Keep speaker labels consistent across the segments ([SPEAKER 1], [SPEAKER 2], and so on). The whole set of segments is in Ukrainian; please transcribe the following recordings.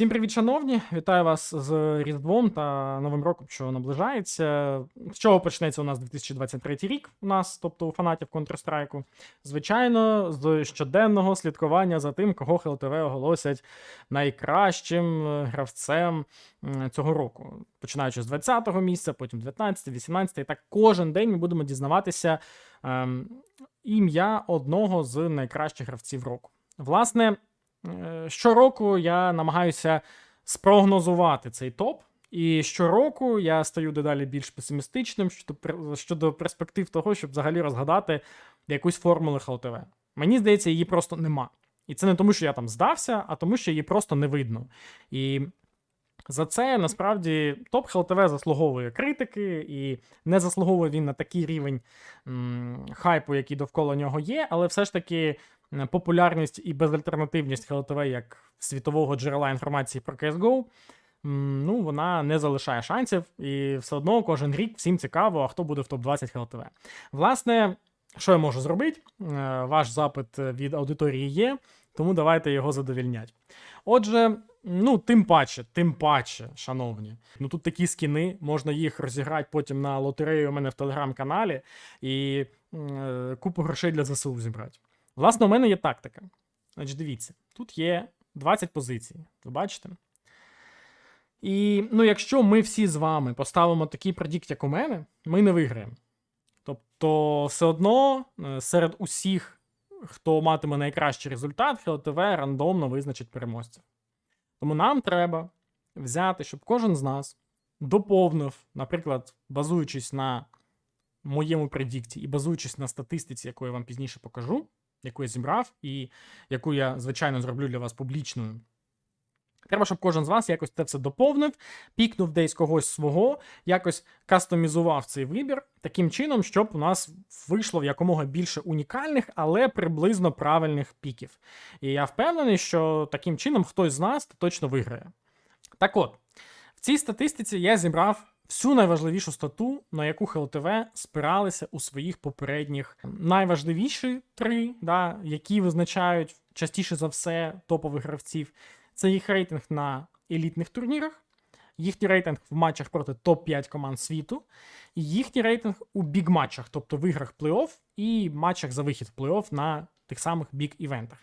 [SPEAKER 1] Всім привіт, шановні! Вітаю вас з Різдвом та Новим роком, що наближається. З чого почнеться у нас 2023 рік? У нас, тобто у фанатів Counter-Strike? Звичайно, з щоденного слідкування за тим, кого ХЛТВ оголосять найкращим е, гравцем цього року. Починаючи з 20-го місця, потім 19, 18, і так кожен день ми будемо дізнаватися ем, ім'я одного з найкращих гравців року. Власне. Е, Щороку я намагаюся спрогнозувати цей топ, і щороку я стаю дедалі більш песимістичним щодо, щодо перспектив того, щоб взагалі розгадати якусь формулу ХЛТВ. Мені здається, її просто нема. І це не тому, що я там здався, а тому, що її просто не видно. І за це насправді топ ХЛТВ заслуговує критики, і не заслуговує він на такий рівень м, хайпу, який довкола нього є, але все ж таки популярність і безальтернативність ХЛТВ як світового джерела інформації про CSGO, ну, вона не залишає шансів, і все одно кожен рік всім цікаво, а хто буде в топ-20 ХЛТВ. Власне, що я можу зробити? Е, Ваш запит від аудиторії є, тому давайте його задовільнять. Отже, ну, тим паче, тим паче, шановні. Ну тут такі скіни, можна їх розіграти потім на лотерею у мене в телеграм-каналі і е, купу грошей для ЗСУ зібрати. Власне, у мене є тактика. Значить, дивіться, тут є 20 позицій. Ви бачите? І ну, якщо ми всі з вами поставимо такий предікт, як у мене, ми не виграємо. Тобто, все одно е, серед усіх, хто матиме найкращий результат, ХЛТВ рандомно визначить переможця. Тому нам треба взяти, щоб кожен з нас доповнив, наприклад, базуючись на моєму предікті і базуючись на статистиці, яку я вам пізніше покажу, яку я зібрав, і яку я, звичайно, зроблю для вас публічною. Треба, щоб кожен з вас якось це все доповнив, пікнув десь когось свого, якось кастомізував цей вибір таким чином, щоб у нас вийшло в якомога більше унікальних, але приблизно правильних піків. І я впевнений, що таким чином хтось з нас точно виграє. Так от, в цій статистиці я зібрав всю найважливішу стату, на яку ХЛТВ спиралися у своїх попередніх найважливіші три, да, які визначають частіше за все топових гравців. Це їх рейтинг на елітних турнірах, їхній рейтинг в матчах проти топ-5 команд світу, і їхній рейтинг у біг-матчах, тобто в іграх плей-офф і матчах за вихід в плей-офф на тих самих біг-івентах.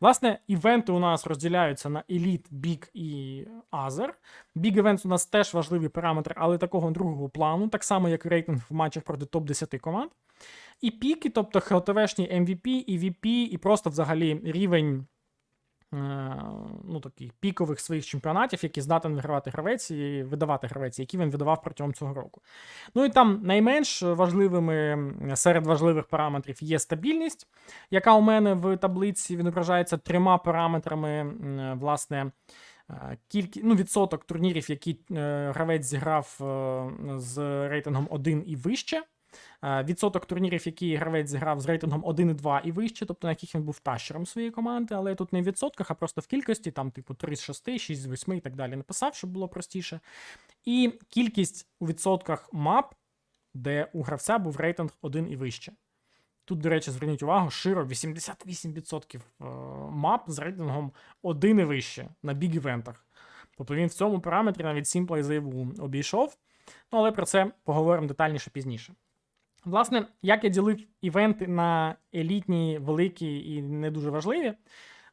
[SPEAKER 1] Власне, івенти у нас розділяються на еліт, біг і азер. Біг івент у нас теж важливий параметр, але такого другого плану, так само, як рейтинг в матчах проти топ-10 команд. І піки, тобто ХЛТВшні MVP, і VP, і просто взагалі рівень ну, таких пікових своїх чемпіонатів, які здатен вигравати гравець і видавати гравець, які він видавав протягом цього року. Ну і там найменш важливими серед важливих параметрів є стабільність, яка у мене в таблиці відображається трьома параметрами, власне. е, Кількі, ну, відсоток турнірів, які е, гравець зіграв е, з рейтингом 1 і вище. Е, Відсоток турнірів, які гравець зіграв з рейтингом 1 і вище, тобто на яких він був тащером своєї команди, але тут не в відсотках, а просто в кількості, там, типу, 3 з 6, 6 з 8 і так далі написав, щоб було простіше. І кількість у відсотках мап, де у гравця був рейтинг 1 і вище. Тут, до речі, зверніть увагу, широ 88% е, мап з рейтингом 1 і вище на біг-івентах. Тобто він в цьому параметрі навіть Simplay заяву обійшов. Ну, але про це поговоримо детальніше пізніше. Власне, як я ділив івенти на елітні, великі і не дуже важливі.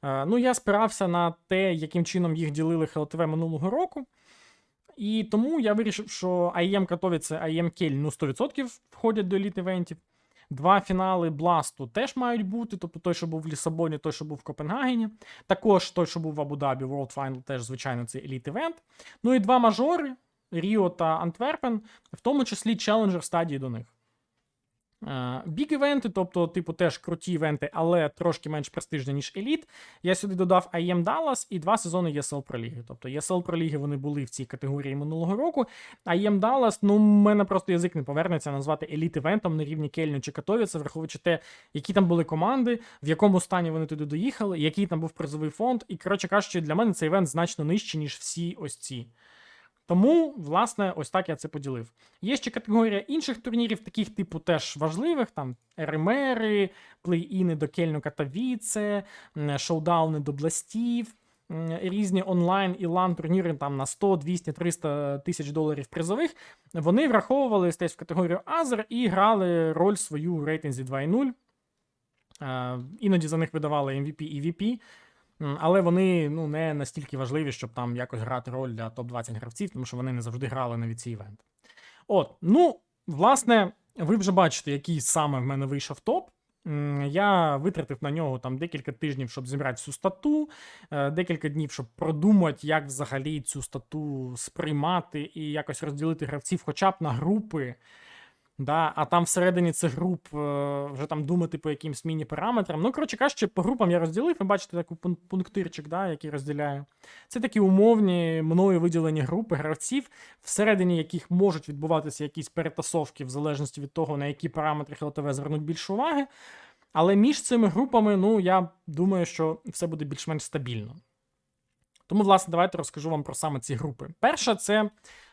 [SPEAKER 1] Е, Ну, я спирався на те, яким чином їх ділили ХЛТВ минулого року. І тому я вирішив, що IEM Катовіце, IEM Кель ну 100% входять до еліт івентів. Два фінали Бласту теж мають бути, тобто той, що був в Лісабоні, той, що був в Копенгагені. Також той, що був в Абу-Дабі, World Final, теж, звичайно, це еліт івент. Ну і два мажори Ріо та Антверпен, в тому числі челенджер стадії до них. Біг-івенти, тобто, типу, теж круті івенти, але трошки менш престижні, ніж еліт. Я сюди додав IEM Dallas і два сезони ESL Pro Ліги. Тобто ESL Pro Ліги вони були в цій категорії минулого року. IEM Dallas, ну, в мене просто язик не повернеться назвати еліт-івентом на рівні Кельню чи Катовіца, враховуючи те, які там були команди, в якому стані вони туди доїхали, який там був призовий фонд. І, коротше кажучи, для мене цей івент значно нижчий, ніж всі ось ці. Тому, власне, ось так я це поділив. Є ще категорія інших турнірів, таких типу теж важливих: там РМРи, плей-іни до Кельну Катавіце, шоудауни до Бластів, різні онлайн і лан турніри там на 100, 200, 300 тисяч доларів призових, вони враховували десь в категорію Азер і грали роль свою у рейтинзі 2.0. Е, Іноді за них видавали MVP і VP, м, але вони ну, не настільки важливі, щоб там якось грати роль для топ-20 гравців, тому що вони не завжди грали навіть ці івенти. От, ну, власне, ви вже бачите, який саме в мене вийшов топ. Я витратив на нього там декілька тижнів, щоб зібрати всю стату, е, декілька днів, щоб продумати, як взагалі цю стату сприймати і якось розділити гравців хоча б на групи. Да, а там всередині цих груп е, вже там думати по якимсь міні-параметрам. Ну, коротше кажучи, по групам я розділив. Ви бачите таку пунктирчик, да, який розділяє. Це такі умовні мною виділені групи гравців, всередині яких можуть відбуватися якісь перетасовки в залежності від того, на які параметри ХЛТВ звернуть більше уваги. Але між цими групами, ну, я думаю, що все буде більш-менш стабільно. Тому, власне, давайте розкажу вам про саме ці групи. Перша це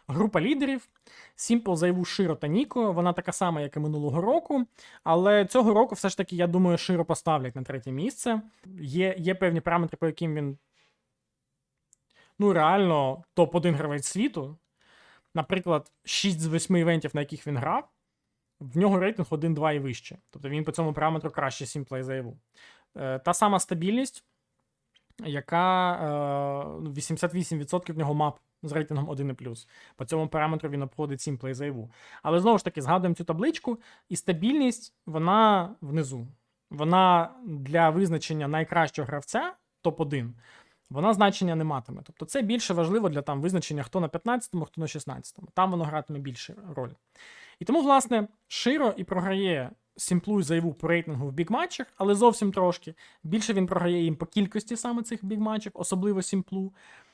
[SPEAKER 1] група лідерів. Simple заяву Широ та Ніко. Вона така сама, як і минулого року. Але цього року, все ж таки, я думаю, Широ поставлять на третє місце. Є, є певні параметри, по яким він. Ну, реально, топ-1 гравець світу. Наприклад, 6 з 8 івентів, на яких він грав, в нього рейтинг 1-2 і вище. Тобто він по цьому параметру краще Simple заяву. Е, та сама стабільність, яка е, ну, 88% в нього мап з рейтингом 1+. По цьому параметру він обходить 7 плейзейву. Але знову ж таки, згадуємо цю табличку, і стабільність вона внизу. Вона для визначення найкращого гравця топ-1, вона значення не матиме. Тобто це більше важливо для там визначення, хто на 15-му, хто на 16-му. Там воно гратиме більше роль. І тому, власне, Широ і програє Сімплу і заяву по рейтингу в бігматчах, але зовсім трошки. Більше він програє їм по кількості саме цих бігматчів, особливо Сімплу.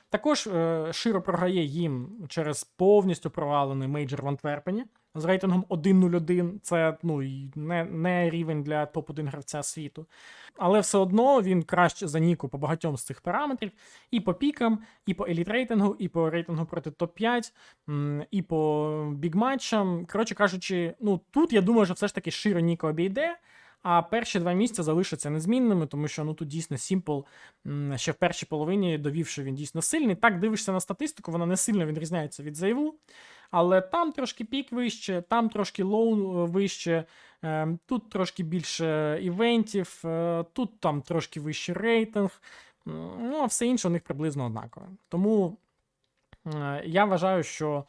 [SPEAKER 1] Також е, Широ програє їм через повністю провалений мейджор в Антверпені з рейтингом 1.01. Це ну, не, не рівень для топ-1 гравця світу. Але все одно він краще за Ніку по багатьом з цих параметрів. І по пікам, і по еліт рейтингу, і по рейтингу проти топ-5, і по бігматчам. Коротше кажучи, ну тут я думаю, що все ж таки Широ Ніко обійде. А перші два місця залишаться незмінними, тому що ну тут дійсно м, ще в першій половині довів, що він дійсно сильний. Так дивишся на статистику, вона не сильно відрізняється від заяву. Але там трошки пік вище, там трошки лоу е, вище, е, тут трошки більше івентів, е, тут там трошки вищий рейтинг. Ну, а все інше у них приблизно однакове. Тому я вважаю, що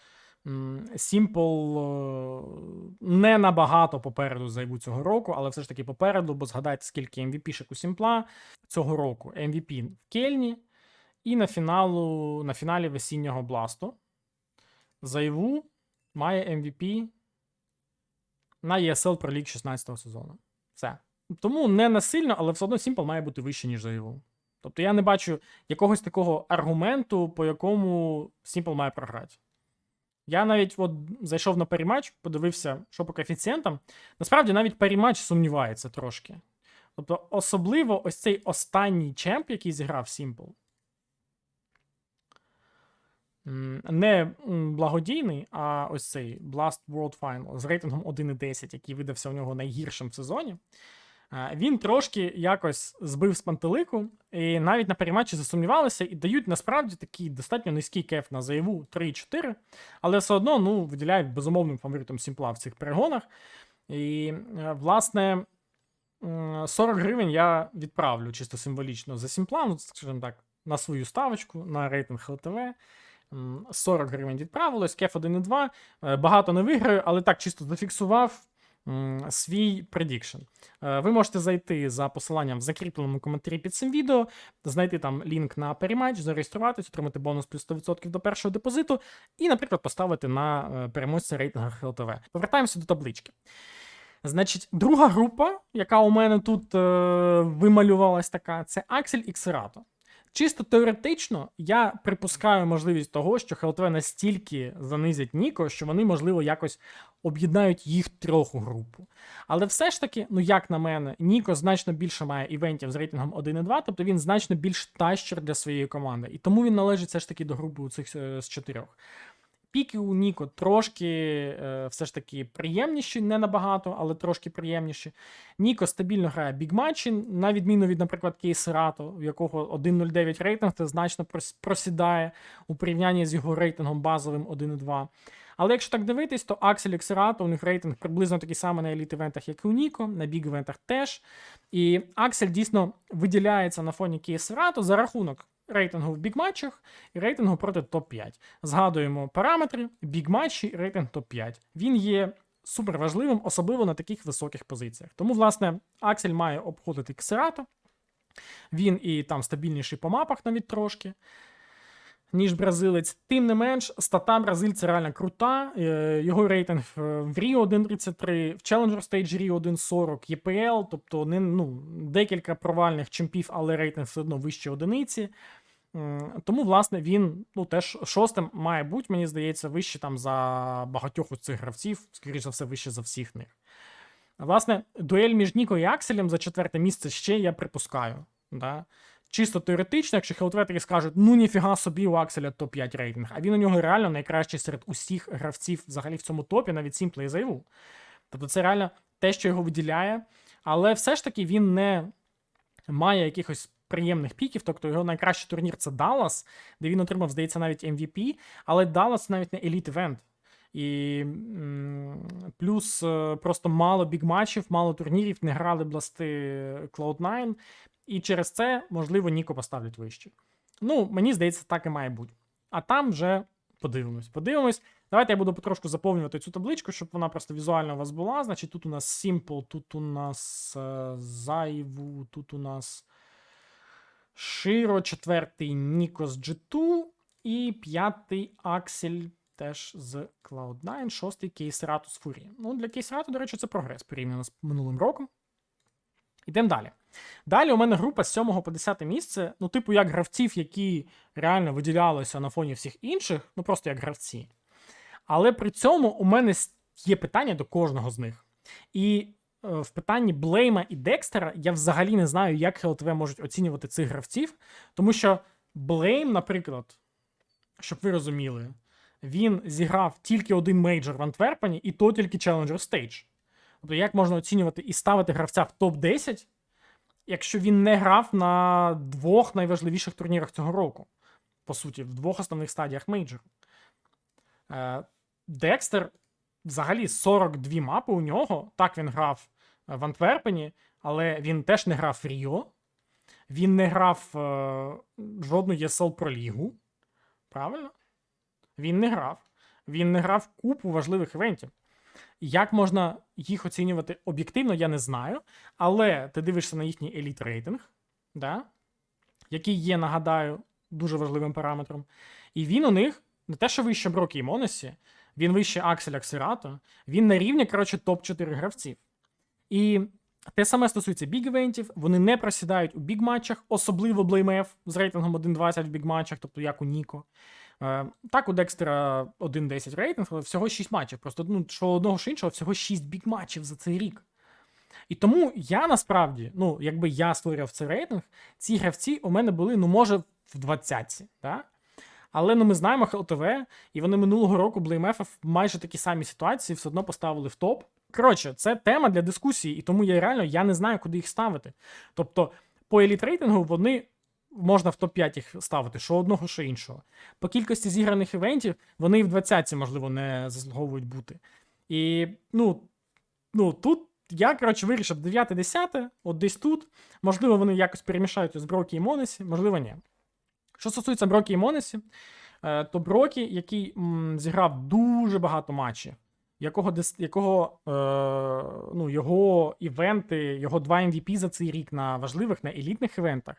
[SPEAKER 1] Simple е, не набагато попереду заяву цього року, але все ж таки попереду, бо згадайте, скільки MVP-шек у Сімпла цього року. MVP в Кельні і на, фіналу, на фіналі весіннього бласту. Заяву має MVP на ESL Pro League 16 сезону. Все. Тому не насильно, але все одно Simple має бути вище, ніж заяву. Тобто я не бачу якогось такого аргументу, по якому Simple має програти. Я навіть от зайшов на перематч, подивився, що по коефіцієнтам. Насправді навіть перематч сумнівається трошки. Тобто, особливо ось цей останній чемп, який зіграв Simple. Не благодійний, а ось цей Blast World Final з рейтингом 1,10, який видався у нього найгіршим в сезоні. Е, Він трошки якось збив з пантелику, і навіть на перематчі засумнівалися і дають насправді такий достатньо низький кеф на заяву 3-4, але все одно ну, виділяють безумовним фаворитом Сімпла в цих перегонах. І, е, власне, 40 гривень я відправлю чисто символічно за Сімпла, ну, скажімо так, на свою ставочку, на рейтинг ЛТВ. 40 гривень відправилось, кеф 1,2. Е, Багато не виграю, але так чисто зафіксував свій предікшн. Ви можете зайти за посиланням в закріпленому коментарі під цим відео, знайти там лінк на перематч, зареєструватись, отримати бонус плюс 100% до першого депозиту, і, наприклад, поставити на е, переможця рейтингах ЛТВ. Повертаємося до таблички. Значить, друга група, яка у мене тут е, вималювалась така, це Axel Xerato. Чисто теоретично, я припускаю можливість того, що ХЛТВ настільки занизять Ніко, що вони, можливо, якось об'єднають їх трьох у групу. Але все ж таки, ну як на мене, Ніко значно більше має івентів з рейтингом 1,2, тобто він значно більш тащер для своєї команди. І тому він належить все ж таки до групи у цих е, з чотирьох. Піки у Ніко трошки е, все ж таки приємніші, не набагато, але трошки приємніші. Ніко стабільно грає бігматчі, на відміну від, наприклад, Кейс Рато, у якого 1.09 рейтинг, це значно просідає у порівнянні з його рейтингом базовим 1.2. Але якщо так дивитись, то Axel і Xerato, у них рейтинг приблизно такий самий на еліт івентах, як і у Ніко, на біг івентах теж. І Axel дійсно виділяється на фоні Кейс Рато за рахунок рейтингу в бігматчах і рейтингу проти топ-5. Згадуємо параметри, бігматчі рейтинг топ-5. Він є супер важливим, особливо на таких високих позиціях. Тому, власне, Аксель має обходити Ксерато. Він і там стабільніший по мапах навіть трошки. Ніж бразилець. Тим не менш, стата бразильця реально крута. Е, Його рейтинг е, в Ріо 1.33, в Challenger Stage Ріо 1.40, ЄПЛ, тобто не, ну, декілька провальних чемпів, але рейтинг все одно вище одиниці. Тому, власне, він ну, теж шостим має бути, мені здається, вище там за багатьох у цих гравців, скоріше за все, вище за всіх них. Власне, дуель між Ніко і Акселем за четверте місце ще я припускаю. Да? Чисто теоретично, якщо хелтветері скажуть, ну ніфіга собі у Акселя топ-5 рейтинг, а він у нього реально найкращий серед усіх гравців взагалі в цьому топі, навіть Сімплей заяву. Тобто це реально те, що його виділяє. Але все ж таки він не має якихось приємних піків. Тобто його найкращий турнір це Даллас, де він отримав, здається, навіть MVP, але Даллас навіть не еліт івент. І плюс е, просто мало бігматчів, мало турнірів, не грали бласти Cloud9, і через це, можливо, Ніко поставлять вище. Ну, мені здається, так і має бути. А там вже подивимось. Подивимось. Давайте я буду потрошку заповнювати цю табличку, щоб вона просто візуально у вас була. Значить, тут у нас Simple, тут у нас е, Зайву, тут у нас Широ, четвертий Ніко з G2 і п'ятий Аксель теж з Cloud9, шостий Кейсерату з Фурії. Ну, для Кейсерату, до речі, це прогрес порівняно з минулим роком. Ідемо далі. Далі у мене група з 7 по 10 місце, ну, типу, як гравців, які реально виділялися на фоні всіх інших, ну просто як гравці. Але при цьому у мене є питання до кожного з них. І е, в питанні Блейма і Декстера я взагалі не знаю, як ХЛТВ можуть оцінювати цих гравців, тому що Блейм, наприклад, щоб ви розуміли, він зіграв тільки один мейджор в Антверпені, і то тільки Challenger Stage. Тобто, як можна оцінювати і ставити гравця в топ-10, якщо він не грав на двох найважливіших турнірах цього року, по суті, в двох основних стадіях мейджору. Е, Декстер взагалі 42 мапи у нього. Так він грав е, в Антверпені, але він теж не грав в Ріо. Він не грав е, жодну ESL Pro Лігу. Правильно? Він не грав. Він не грав купу важливих івентів. Як можна їх оцінювати об'єктивно, я не знаю. Але ти дивишся на їхній еліт рейтинг, да? який є, нагадаю, дуже важливим параметром. І він у них не те, що вище Брокі і Монесі, він вище Акселя Ксерато, він на рівні, коротше, топ-4 гравців. І те саме стосується біг-івентів, вони не просідають у біг-матчах, особливо BlameF з рейтингом 1.20 в біг-матчах, тобто як у Ніко. Е, Так, у Декстера 1.10 рейтинг, але всього 6 матчів. Просто ну, що одного, що іншого, всього 6 біг-матчів за цей рік. І тому я насправді, ну, якби я створював цей рейтинг, ці гравці у мене були, ну, може, в 20-ці. Да? Але ну, ми знаємо ХЛТВ, і вони минулого року BlameF в майже такі самі ситуації все одно поставили в топ. Коротше, це тема для дискусії, і тому я реально я не знаю, куди їх ставити. Тобто, по еліт рейтингу вони можна в топ-5 їх ставити, що одного, що іншого. По кількості зіграних івентів вони і в 20-ці, можливо, не заслуговують бути. І ну, ну тут я, коротше, вирішив 9-10, от десь тут. Можливо, вони якось перемішають з Брокі і Монесі, можливо, ні. Що стосується Брокі і Монесі, е, то Брокі, який м, зіграв дуже багато матчів, якого, якого е, ну, його івенти, його два MVP за цей рік на важливих, на елітних івентах,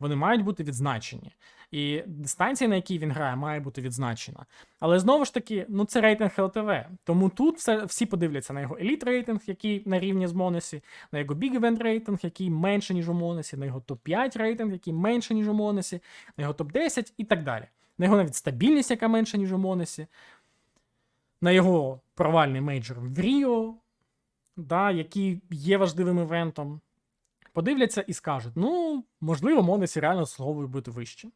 [SPEAKER 1] вони мають бути відзначені. І дистанція, на якій він грає, має бути відзначена. Але знову ж таки, ну це рейтинг ЛТВ. Тому тут все, всі подивляться на його еліт рейтинг, який на рівні з Монесі, на його Big Event рейтинг, який менше, ніж у Монесі, на його топ-5 рейтинг, який менше, ніж у Монесі, на його топ-10 і так далі. На його навіть стабільність, яка менша, ніж у Монесі, на його провальний мейджор в Ріо, да, який є важливим івентом. Подивляться і скажуть: ну, можливо, Монесі реально заслуговує бути вище.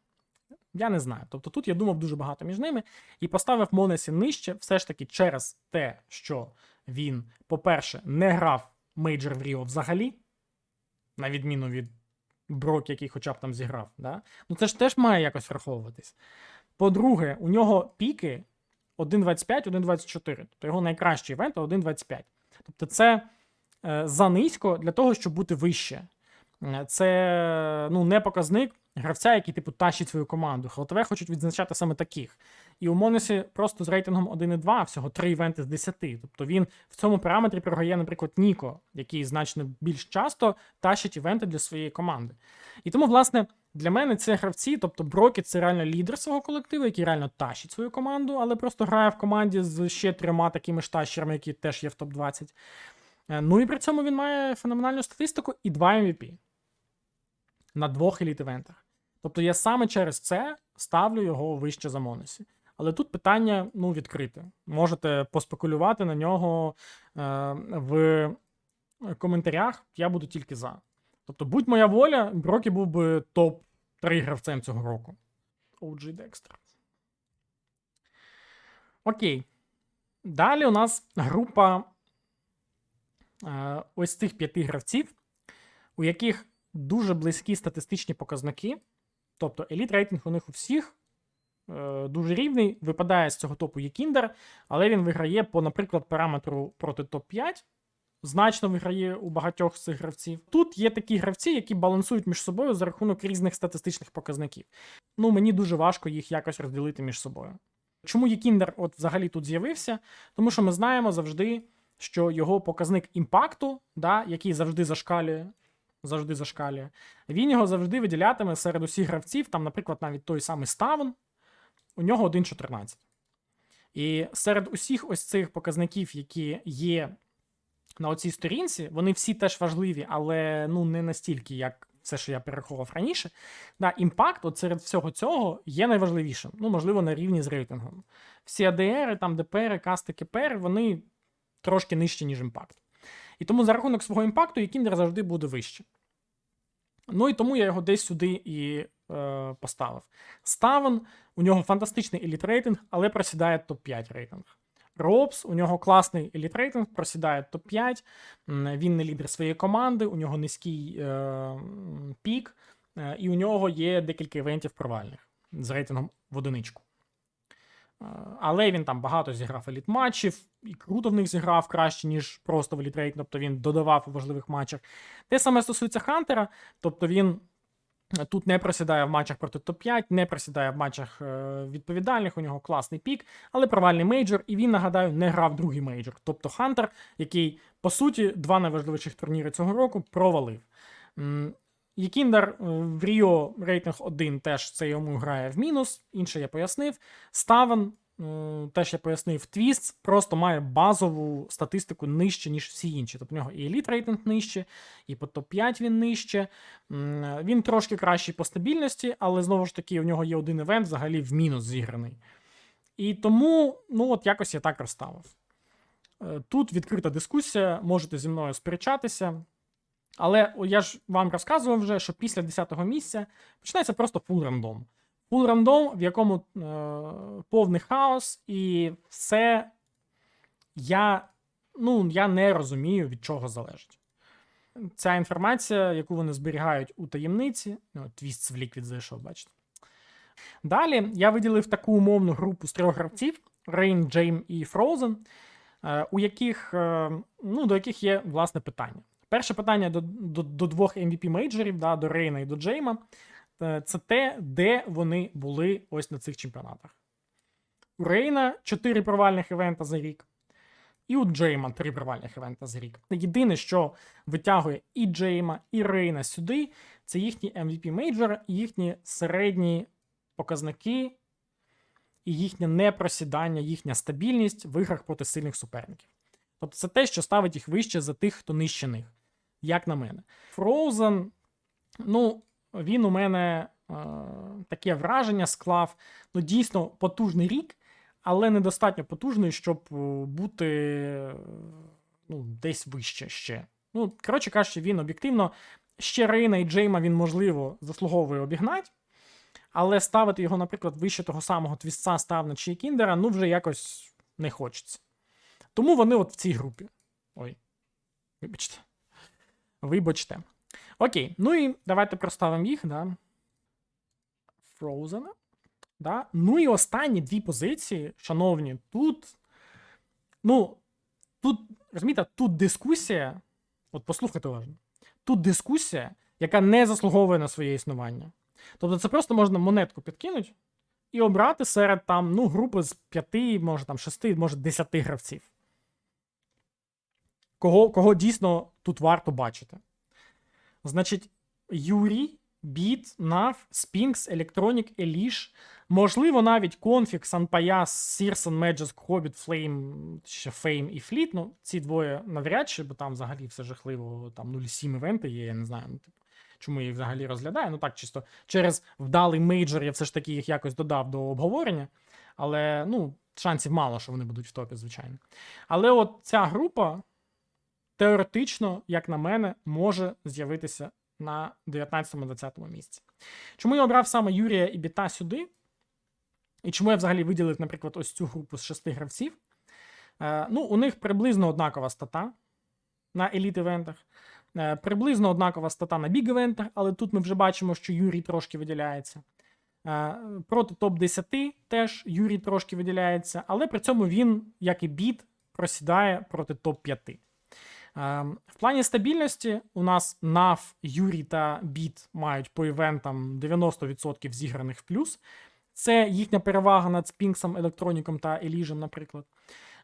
[SPEAKER 1] Я не знаю. Тобто тут я думав дуже багато між ними і поставив Монесі нижче, все ж таки через те, що він, по-перше, не грав мейджор в Ріо взагалі, на відміну від Брок, який хоча б там зіграв. Да? Ну це ж теж має якось враховуватись. По-друге, у нього піки 1.25, 1.24. Тобто його найкращий івент 1.25. Тобто це е, занизько для того, щоб бути вище. Е, Це ну, не показник гравця, який типу тащить свою команду. ХЛТВ хочуть відзначати саме таких. І у Монесі просто з рейтингом 1,2 всього 3 івенти з 10. Тобто він в цьому параметрі програє, наприклад, Ніко, який значно більш часто тащить івенти для своєї команди. І тому, власне, для мене це гравці, тобто Брокі це реально лідер свого колективу, який реально тащить свою команду, але просто грає в команді з ще трьома такими ж тащерами, які теж є в топ-20. Е, Ну і при цьому він має феноменальну статистику і 2 MVP на двох еліт-івентах. Тобто я саме через це ставлю його вище за Монесі. Але тут питання ну, відкрите. Можете поспекулювати на нього е, в коментарях. Я буду тільки за. Тобто, будь моя воля, Брокі був би топ-3 гравцем цього року. OG Dexter. Окей. Далі у нас група е, ось цих п'яти гравців, у яких дуже близькі статистичні показники. Тобто еліт рейтинг у них у всіх е, дуже рівний. Випадає з цього топу Єкіндер, але він виграє по, наприклад, параметру проти топ-5. Значно виграє у багатьох з цих гравців. Тут є такі гравці, які балансують між собою за рахунок різних статистичних показників. Ну, мені дуже важко їх якось розділити між собою. Чому Єкіндер от взагалі тут з'явився? Тому що ми знаємо завжди, що його показник імпакту, да, який завжди зашкалює, завжди зашкалює, він його завжди виділятиме серед усіх гравців, там, наприклад, навіть той самий Ставен, у нього 1.14. І серед усіх ось цих показників, які є на оцій сторінці, вони всі теж важливі, але ну не настільки, як все, що я перерахував раніше. Да, імпакт от серед всього цього є найважливішим. Ну, можливо, на рівні з рейтингом. Всі АДР, там ДПР, касти, КПР, вони трошки нижчі, ніж імпакт. І тому за рахунок свого імпакту Якіндер завжди буде вище. Ну і тому я його десь сюди і е, поставив. Ставен, у нього фантастичний еліт рейтинг, але просідає топ-5 рейтинг. Робс, у нього класний еліт рейтинг, просідає топ-5. Він не лідер своєї команди, у нього низький е, пік, е, і у нього є декілька івентів провальних з рейтингом в одиничку. Е, Але він там багато зіграв еліт матчів, і круто в них зіграв краще, ніж просто в еліт рейтинг, тобто він додавав у важливих матчах. Те саме стосується Хантера, тобто він тут не просідає в матчах проти топ-5, не просідає в матчах е, відповідальних, у нього класний пік, але провальний мейджор, і він, нагадаю, не грав другий мейджор. Тобто Хантер, який, по суті, два найважливіших турніри цього року провалив. Якіндер е, в Ріо рейтинг 1 теж це йому грає в мінус, інше я пояснив. Ставен, теж я пояснив, Твіст просто має базову статистику нижче, ніж всі інші. Тобто в нього і еліт рейтинг нижче, і по топ-5 він нижче. Він трошки кращий по стабільності, але знову ж таки, у нього є один івент взагалі в мінус зіграний. І тому, ну от якось я так розставив. Е, Тут відкрита дискусія, можете зі мною сперечатися. Але я ж вам розказував вже, що після 10-го місця починається просто фул рандом. Фул рандом, в якому е, повний хаос, і все я, ну, я не розумію, від чого залежить. Ця інформація, яку вони зберігають у таємниці, ну, твіст в ліквід зайшов, бачите. Далі я виділив таку умовну групу з трьох гравців: Рейн, Джейм і е, у яких, е, ну, до яких є власне питання. Перше питання до, до, до двох MVP мейджорів, да, до Рейна і до Джейма. Е, Це те, де вони були ось на цих чемпіонатах. У Рейна 4 провальних івента за рік, і у Джейма 3 провальних івента за рік. Єдине, що витягує і Джейма, і Рейна сюди, це їхні MVP мейджори, і їхні середні показники, і їхнє непросідання, їхня стабільність в іграх проти сильних суперників. Тобто це те, що ставить їх вище за тих, хто нижче них, як на мене. Frozen, ну, він у мене е, таке враження склав. Ну, дійсно потужний рік, але недостатньо потужний, щоб е, бути ну, десь вище ще. Ну, коротше кажучи, він об'єктивно ще Рейна і Джейма він, можливо, заслуговує обігнати. Але ставити його, наприклад, вище того самого твістца ставна чи кіндера, ну вже якось не хочеться. Тому вони от в цій групі. Ой, вибачте. Вибачте. Окей, ну і давайте проставимо їх, да. Frozen. Да? Ну і останні дві позиції, шановні, тут. Ну, тут, розумієте, тут дискусія. От послухайте уважно. Тут дискусія, яка не заслуговує на своє існування. Тобто, це просто можна монетку підкинути і обрати серед там, ну, групи з п'яти, може там шести, може десяти гравців. Кого, кого дійсно тут варто бачити? Значить, Юрій, Біт, Нав, Спінкс, Electronic, Еліш, можливо, навіть Config, Санпаяс, Сірсон, Magic, Hobbit, Flame, ще Fame і Fleet. Ну, ці двоє навряд чи, бо там взагалі все жахливо, там 0,7 івенти є, я не знаю. Ну, типу, чому я їх взагалі розглядаю. Ну так, чисто через вдалий мейджор я все ж таки їх якось додав до обговорення. Але ну, шансів мало, що вони будуть в топі, звичайно. Але от ця група теоретично, як на мене, може з'явитися на 19-20 місці. Чому я обрав саме Юрія і Біта сюди? І чому я взагалі виділив, наприклад, ось цю групу з шести гравців? Е, ну, у них приблизно однакова стата на еліт-івентах. Е, приблизно однакова стата на біг-івентах, але тут ми вже бачимо, що Юрій трошки виділяється. Е, проти топ-10 теж Юрій трошки виділяється, але при цьому він, як і біт, просідає проти топ-5. Ем, В плані стабільності у нас NAV, Юрій та Біт мають по івентам 90% зіграних в плюс. Це їхня перевага над Спінксом, Електроніком та Еліжем, наприклад.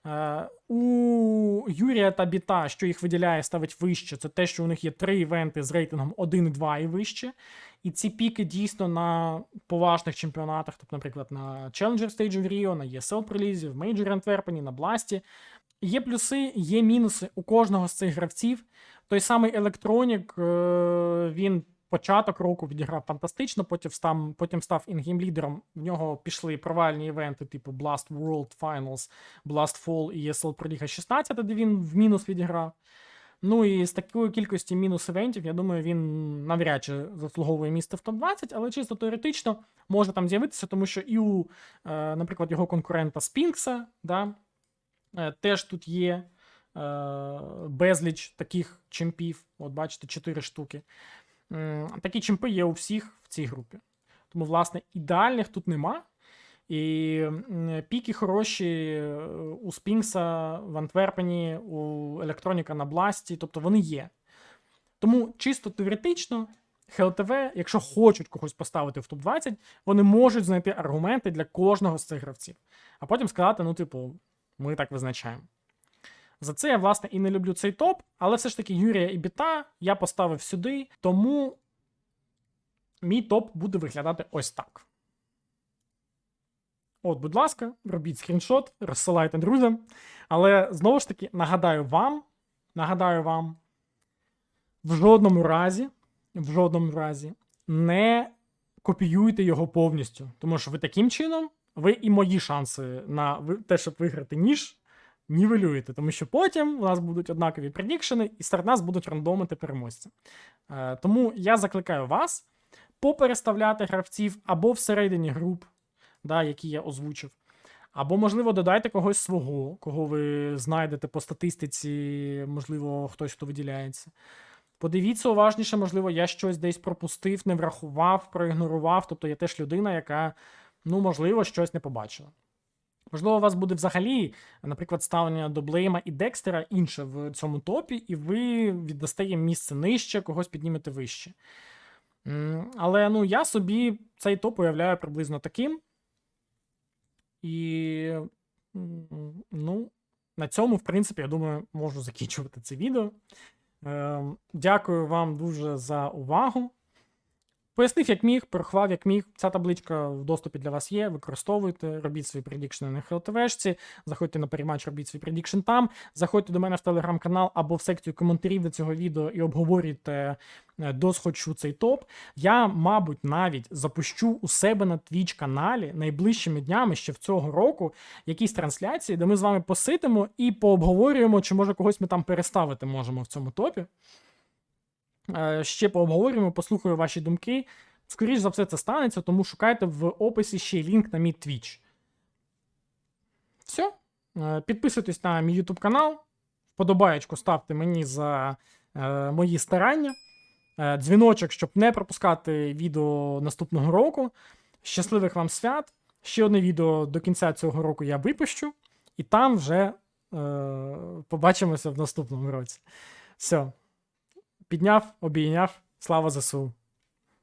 [SPEAKER 1] Е, У Юрія та Біта, що їх виділяє, ставить вище, це те, що у них є три івенти з рейтингом 1-2 і вище. І ці піки дійсно на поважних чемпіонатах, тобто, наприклад, на Challenger Stage в Rio, на ESL прелізі, в Major Антверпені, на Бласті. Є плюси, є мінуси у кожного з цих гравців. Той самий Electronic, е, він початок року відіграв фантастично, потім став, потім став інгейм лідером. В нього пішли провальні івенти, типу Blast World Finals, Blast Fall і ESL Pro Liga 16, де він в мінус відіграв. Ну і з такою кількості мінус івентів, я думаю, він навряд чи заслуговує місце в топ-20, але чисто теоретично може там з'явитися, тому що і у, е, наприклад, його конкурента Спінкса, да, теж тут є е, безліч таких чемпів. От бачите, 4 штуки. Такі чемпи є у всіх в цій групі. Тому, власне, ідеальних тут нема. І піки хороші е, у Спінкса в Антверпені, у Електроніка на Бласті, тобто вони є. Тому чисто теоретично, ХЛТВ, якщо хочуть когось поставити в топ-20, вони можуть знайти аргументи для кожного з цих гравців. А потім сказати: ну, типу, ми так визначаємо. За це я, власне, і не люблю цей топ, але все ж таки Юрія і Біта я поставив сюди, тому мій топ буде виглядати ось так. От, будь ласка, робіть скріншот, розсилайте друзям. Але знову ж таки, нагадаю вам, нагадаю вам, в жодному разі, в жодному разі не копіюйте його повністю. Тому що ви таким чином, ви і мої шанси на те, щоб виграти ніж, нівелюєте. Тому що потім у нас будуть однакові предікшени, і серед нас будуть рандомити переможця. Е, тому я закликаю вас попереставляти гравців або всередині груп, да, які я озвучив. Або, можливо, додайте когось свого, кого ви знайдете по статистиці, можливо, хтось хто виділяється. Подивіться уважніше, можливо, я щось десь пропустив, не врахував, проігнорував. Тобто я теж людина, яка, ну, можливо, щось не побачила. Можливо, у вас буде взагалі, наприклад, ставлення до Блейма і Декстера інше в цьому топі, і ви віддасте їм місце нижче, когось піднімете вище. Але ну, я собі цей топ уявляю приблизно таким. І ну, на цьому, в принципі, я думаю, можу закінчувати це відео. Ем, Дякую вам дуже за увагу. Пояснив, як міг, порахував, як міг. Ця табличка в доступі для вас є. Використовуйте, робіть свої предікшени на ХЛТВшці, заходьте на перематч, робіть свій предікшн там. Заходьте до мене в телеграм-канал або в секцію коментарів до цього відео і обговорюйте е, досхочу цей топ. Я, мабуть, навіть запущу у себе на Twitch каналі найближчими днями ще в цього року якісь трансляції, де ми з вами посидимо і пообговорюємо, чи може когось ми там переставити можемо в цьому топі. Е, Ще пообговорюємо, послухаю ваші думки. Скоріш за все, це станеться, тому шукайте в описі ще лінк на мій Twitch. Все. Підписуйтесь на мій YouTube канал. Вподобаєчку ставте мені за е, мої старання. Е, дзвіночок, щоб не пропускати відео наступного року. Щасливих вам свят! Ще одне відео до кінця цього року я випущу, і там вже е, побачимося в наступному році. Все. Підняв, обійняв. Слава ЗСУ.